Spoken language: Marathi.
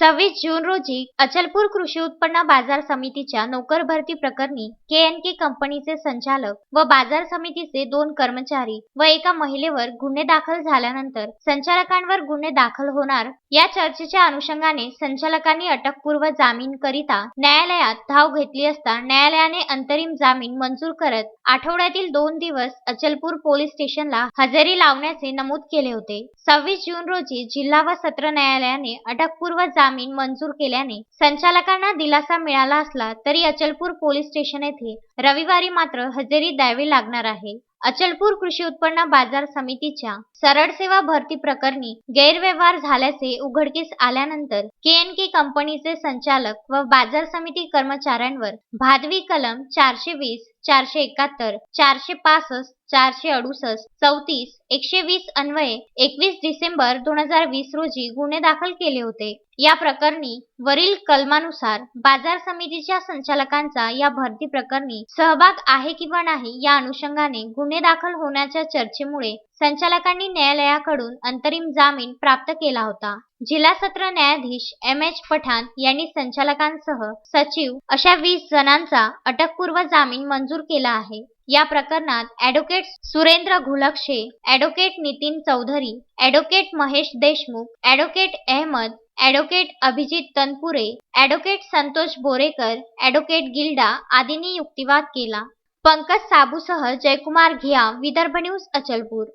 सव्वीस जून रोजी अचलपूर कृषी उत्पन्न बाजार समितीच्या नोकर भरती प्रकरणी के एन के कंपनीचे संचालक व बाजार समितीचे दोन कर्मचारी व एका महिलेवर गुन्हे दाखल झाल्यानंतर संचालकांवर गुन्हे दाखल होणार या चर्चेच्या अनुषंगाने संचालकांनी अटकपूर्व जामीन करिता न्यायालयात धाव घेतली असता न्यायालयाने अंतरिम जामीन मंजूर करत आठवड्यातील दोन दिवस अचलपूर पोलीस स्टेशनला हजेरी लावण्याचे नमूद केले होते. सव्वीस जून रोजी जिल्हा व सत्र न्यायालयाने अटकपूर्व जामीन मंजूर केल्याने संचालकांना दिलासा मिळाला असला तरी अचलपूर पोलीस स्टेशन येथे रविवारी मात्र हजेरी द्यावी लागणार आहे. अचलपूर कृषी उत्पन्न बाजार समितीच्या सरळ सेवा भरती प्रकरणी गैरव्यवहार झाल्याचे उघडकीस आल्यानंतर के एन के कंपनीचे संचालक व बाजार समिती कर्मचाऱ्यांवर भादवी कलम चारशे वीस चारशे एकाहत्तर चारशे पासष्ट चारशे अडुसष्ट. चौतीस. एकशे वीस अन्वये. एकवीस डिसेंबर दोन हजार वीस रोजी गुन्हे दाखल केले होते. या प्रकरणी वरील कलमानुसार बाजार समितीच्या संचालकांचा या भरती प्रकरणी सहभाग आहे किंवा नाही या अनुषंगाने गुन्हे दाखल होण्याच्या चर्चेमुळे संचालकांनी न्यायालयाकडून अंतरिम जामीन प्राप्त केला होता. जिल्हा सत्र न्यायाधीश एम एच पठाण यांनी संचालकांसह सचिव अशा वीस जणांचा अटकपूर्व जामीन मंजूर केला आहे. या प्रकरणात advocate Surendra Ghulakshe advocate Nitin Chaudhari advocate Mahesh Deshmukh advocate Ahmed advocate Abhijit Tanpure advocate Santosh Borekar advocate Gilda आदींनी युक्तिवाद केला. पंकज साबूसह जयकुमार घिया विदर्भ न्यूज अचलपूर.